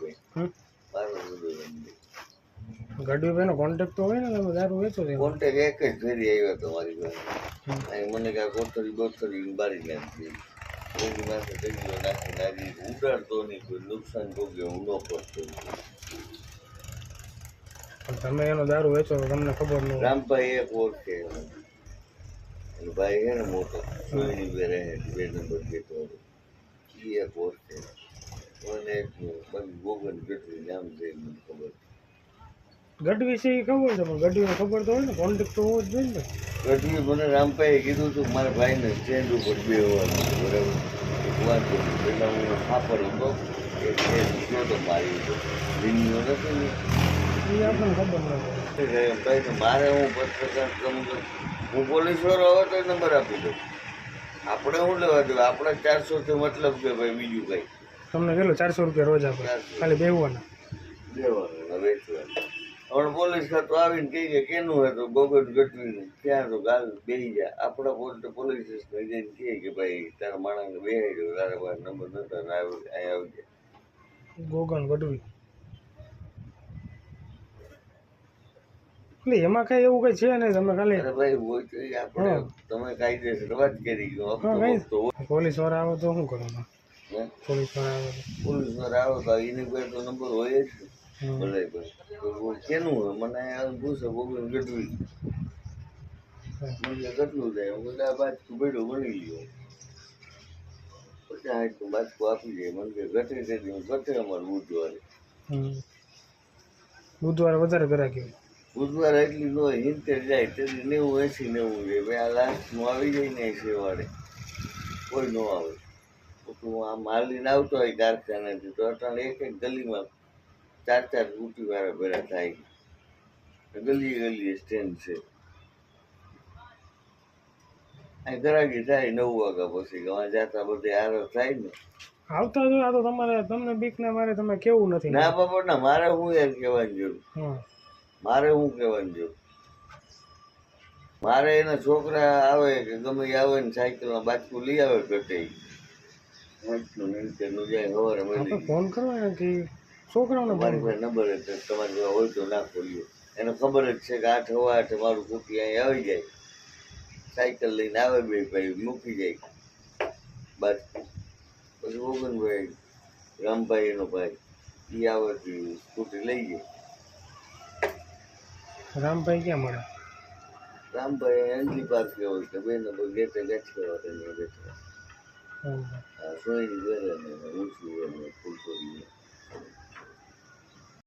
ભાઈ હમ? પાર્વતીભાઈ કોન્ટેક્ટ તો હોય ને તમે દારૂ વેચો છો. કોન્ટેક એક જ ફેરી આવ્યો હતો મારી પાસે. મને કાંઈ કોતરી બોતરી બારી નાખી એની માથે ડગલો નાખી નાખી ઉડાડતો નહીં કોઈ નુકસાન ભોગ્યો હું ન કરતો પણ તમે એનો દારૂ વેચો તો તમને ખબર ન હોય. રામભાઈ એક ઓળખે એનો ભાઈ છે ને મોટો સુઈની બે રહે બે નંબર ગેટ વાળો. ઈ એક ઓળખે મને ગોગન કેટલી નામ છે મને ખબર. ગઢવી છે એ ખબર છે પણ ગઢવીને ખબર તો હોય ને કોન્ટેક્ટ તો હોવો જ જોઈએ ને. ગઢવી મને રામભાઈએ કીધું હતું મારા ભાઈને સ્ટેન્ડ ઉપર બેહવાનું છે, બરાબર. એક વાત હું ખાપર હતો સ્ટેન્ડ તો. મારી લીંબીઓ નથી ને. એ આપણને ખબર નથી હોય. તો મારે હું પત્રકાર કરું છું હું પોલીસવાળો તો નંબર આપી દઉં. આપણે શું લેવા દેવું? આપણે ચારસો થી મતલબ કે ભાઈ બીજું કઈ. તમને કેટલો? ચારસો રૂપિયા રોજ આપે. ખાલી બેહવાના. દેવાનું ને વેચવાનું. હવે પોલીસ આવીને કહી કે કેનું હોય તો ગોગન ગટવીનું ત્યાં તો ગાલ બેહી જાય. આપણા પોલીસ પોલીસ સ્ટેશન જઈને કહે કે ભાઈ તારા માણસને બેહાડ્યો તારા પાસે નંબર નતા ને આવી આવી જાય ગોગન ગઢવી. એટલે એમાં કઈ એવું કઈ છે નહીં તમે ખાલી ભાઈ હોય તો આપણે. તમે કાયદેસર વાત કરી ગયો. પોલીસવાળા આવે તો શું કરવાનું? પોલીસવાળા આવે તો એની પાસે તો નંબર હોય જ. ને. ભલે કેનું હોય? મને પૂછે ગોગન ગઢવી મને કેટલું થાય? હું એટલે આ બાજકું બેડું બની ગયો પચાસ હાઈટનું બાજકું આપી દે. મને કે ઘટે તેથી હું ઘટે અમારું બુધવારે. બુધવારે વધારે ગ્રાહકી હોય બુધવારે એટલી ન હોય હિંતેર જાય. તેથી નેવું એસી નેવું જાય આ લાસ્ટનું આવી જાય ને એંસી વાળે કોઈ ન આવે. તું આમ હાલીને આવતો હોય કારખાનેથી તો અટાણે એક એક ગલીમાં ચાર ચાર સ્કૂટી વાળા ભેરા થાય ગલીએ ગલીએ સ્ટેન્ડ છે. અહીં ગરાગી થાય નવ વાગ્યા પછી ગવા જાતા બધે આરો થાય ને. આવતા જો આ તો તમારે તમને બીક ના મારે તમે કેવું નથી ના બાપા ના મારે હું યાર કહેવાની જરૂર. મારે હું કહેવાની જરૂર. મારે એના છોકરા આવે કે ગમે આવે ને સાયકલમાં બાજકું લઈ આવે ઘટે નું નીચેનું જાય સવારે આપણે મળી ફોન કરો કે છોકરાઓને મારી પાસે નંબર જ તમારી હોય તો એને ખબર જ છે કે આઠ હવા આઠે મારું કુટી અહીં આવી જાય. સાયકલ લઈને આવે બે ભાઈ મૂકી જાય. બસ પછી ઓગનભાઈ રામભાઈ એનો ભાઈ એ આવે સ્કૂટી લઈ જાય. રામભાઈ ક્યાં મળે? રામભાઈ અંજલી પાસે હોય કે બે નંબર ગેટે ગેટવા બેઠા. 啊所以这个呢无所谓你也不可以